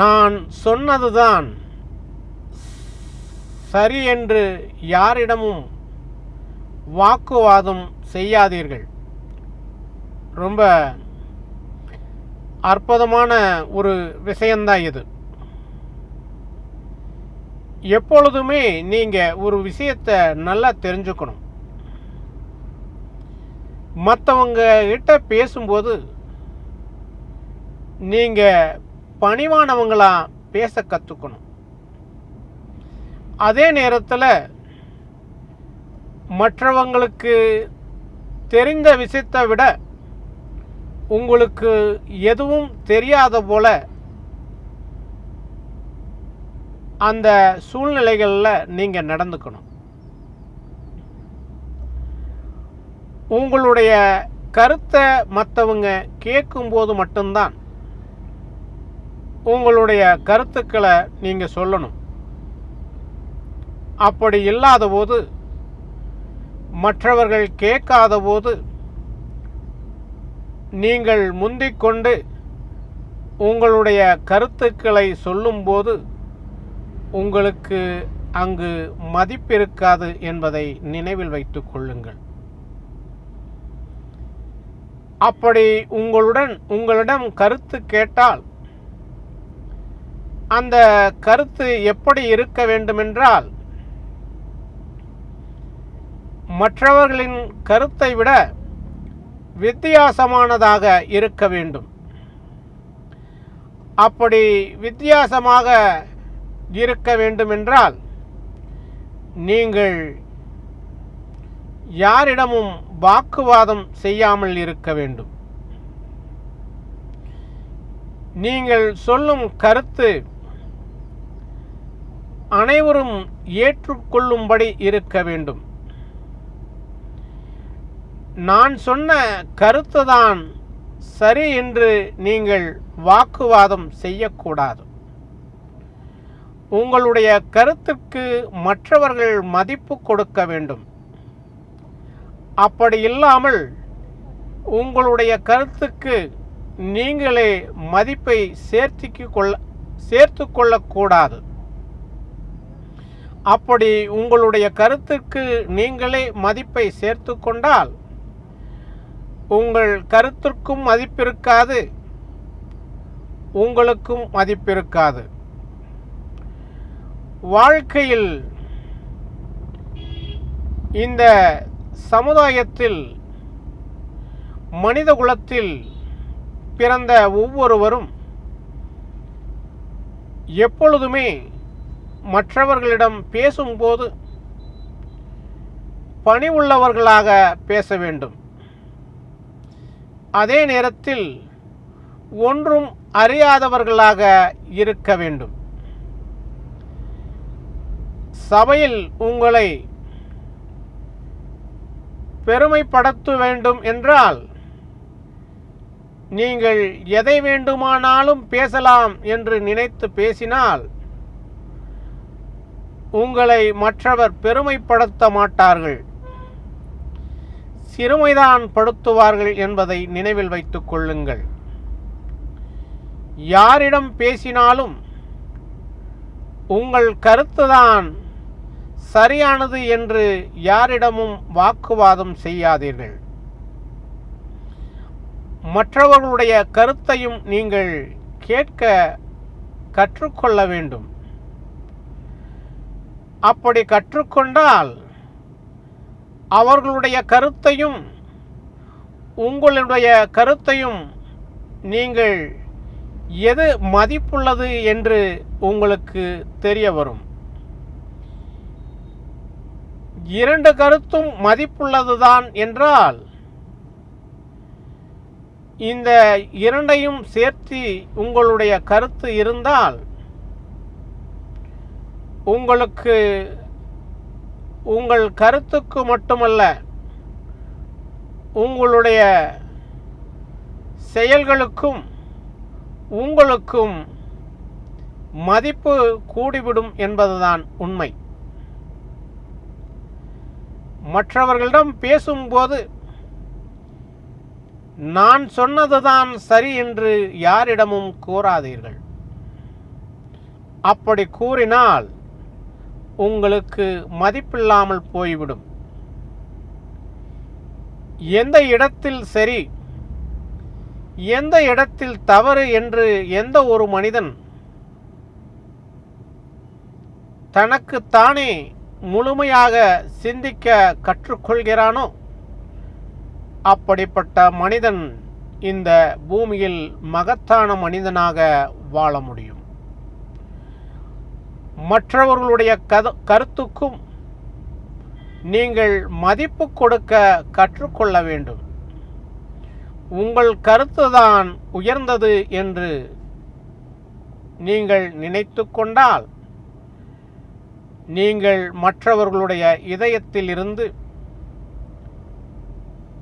நான் சொன்னதுதான் சரி என்று யாரிடமும் வாக்குவாதம் செய்யாதீர்கள். ரொம்ப அற்புதமான ஒரு விஷயந்தான் இது. எப்பொழுதுமே நீங்கள் ஒரு விஷயத்தை நல்லா தெரிஞ்சுக்கணும். மற்றவங்க கிட்ட பேசும்போது நீங்கள் பணிவானவங்களா பேச கற்றுக்கணும் அதே நேரத்தில் மற்றவங்களுக்கு தெரிந்த விஷயத்தை விட உங்களுக்கு எதுவும் தெரியாத போல அந்த சூழ்நிலைகளில் நீங்கள் நடந்துக்கணும். உங்களுடைய கருத்தை மற்றவங்க கேட்கும்போது மட்டும்தான் உங்களுடைய கருத்துக்களை நீங்கள் சொல்லணும். அப்படி இல்லாத போது மற்றவர்கள் கேட்காத போது நீங்கள் முந்திக்கொண்டு உங்களுடைய கருத்துக்களை சொல்லும்போது உங்களுக்கு அங்கு மதிப்பிருக்காது என்பதை நினைவில் வைத்துக் கொள்ளுங்கள். அப்படி உங்களுடன் உங்களிடம் கருத்து கேட்டால் அந்த கருத்து எப்படி இருக்க வேண்டுமென்றால் மற்றவர்களின் கருத்தை விட வித்தியாசமானதாக இருக்க வேண்டும். அப்படி வித்தியாசமாக இருக்க வேண்டுமென்றால் நீங்கள் யாரிடமும் வாக்குவாதம் செய்யாமல் இருக்க வேண்டும். நீங்கள் சொல்லும் கருத்து அனைவரும் ஏற்றுக்கொள்ளும்படி இருக்க வேண்டும். நான் சொன்ன கருத்துதான் சரி என்று நீங்கள் வாக்குவாதம் செய்யக்கூடாது. உங்களுடைய கருத்துக்கு மற்றவர்கள் மதிப்பு கொடுக்க வேண்டும். அப்படி இல்லாமல் உங்களுடைய கருத்துக்கு நீங்களே மதிப்பை சேர்த்திக்கு கொள்ள சேர்த்து கொள்ளக்கூடாது. அப்படி உங்களுடைய கருத்துக்கு நீங்களே மதிப்பை சேர்த்து கொண்டால் உங்கள் கருத்திற்கும் மதிப்பிருக்காது உங்களுக்கும் மதிப்பிருக்காது. வாழ்க்கையில் இந்த சமுதாயத்தில் மனித குலத்தில் பிறந்த ஒவ்வொருவரும் எப்பொழுதுமே மற்றவர்களிடம் பேசும்போது பணிவுள்ளவர்களாக பேச வேண்டும். அதே நேரத்தில் ஒன்றும் அறியாதவர்களாக இருக்க வேண்டும். சபையில் உங்களை பெருமைப்படுத்த வேண்டும் என்றால் நீங்கள் எதை வேண்டுமானாலும் பேசலாம் என்று நினைத்து பேசினால் உங்களை மற்றவர் பெருமைப்படுத்த மாட்டார்கள். சிறுமைதான் படுத்துவார்கள் என்பதை நினைவில் வைத்துக் கொள்ளுங்கள். யாரிடம் பேசினாலும் உங்கள் கருத்துதான் சரியானது என்று யாரிடமும் வாக்குவாதம் செய்யாதீர்கள். மற்றவர்களுடைய கருத்தையும் நீங்கள் கேட்க கற்றுக்கொள்ள வேண்டும். அப்படி கற்றுக்கொண்டால் அவர்களுடைய கருத்தையும் உங்களுடைய கருத்தையும் நீங்கள் எது மதிப்புள்ளது என்று உங்களுக்கு தெரிய வரும். இரண்டு கருத்தும் மதிப்புள்ளதுதான் என்றால் இந்த இரண்டையும் சேர்த்து உங்களுடைய கருத்து இருந்தால் உங்களுக்கு உங்கள் கருத்துக்கு மட்டுமல்ல உங்களுடைய செயல்களுக்கும் உங்களுக்கும் மதிப்பு கூடிவிடும் என்பதுதான் உண்மை. மற்றவர்களிடம் பேசும்போது நான் சொன்னதுதான் சரி என்று யாரிடமும் கூறாதீர்கள். அப்படி கூறினால் உங்களுக்கு மதிப்பில்லாமல் போய்விடும். எந்த இடத்தில் சரி எந்த இடத்தில் தவறு என்று எந்த ஒரு மனிதன் தனக்குத்தானே முழுமையாக சிந்திக்க கற்றுக்கொள்கிறானோ அப்படிப்பட்ட மனிதன் இந்த பூமியில் மகத்தான மனிதனாக வாழ முடியும். மற்றவர்களுடைய கத கருத்துக்கும் நீங்கள் மதிப்பு கொடுக்க கற்றுக்கொள்ள வேண்டும். உங்கள் கருத்துதான் உயர்ந்தது என்று நீங்கள் நினைத்து கொண்டால் நீங்கள் மற்றவர்களுடைய இதயத்தில் இருந்து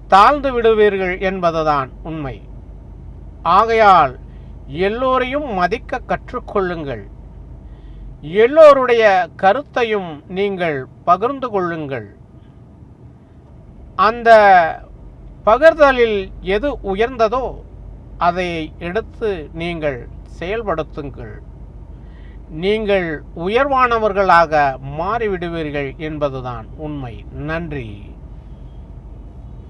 தாழ்ந்து விடுவீர்கள் என்பதுதான் உண்மை. ஆகையால் எல்லோரையும் மதிக்க கற்றுக்கொள்ளுங்கள். எல்லோருடைய கருத்தையும் நீங்கள் பகிர்ந்து கொள்ளுங்கள். அந்த பகிர்தலில் எது உயர்ந்ததோ அதை எடுத்து நீங்கள் செயல்படுத்துங்கள். நீங்கள் உயர்வானவர்களாக மாறிவிடுவீர்கள் என்பதுதான் உண்மை. நன்றி.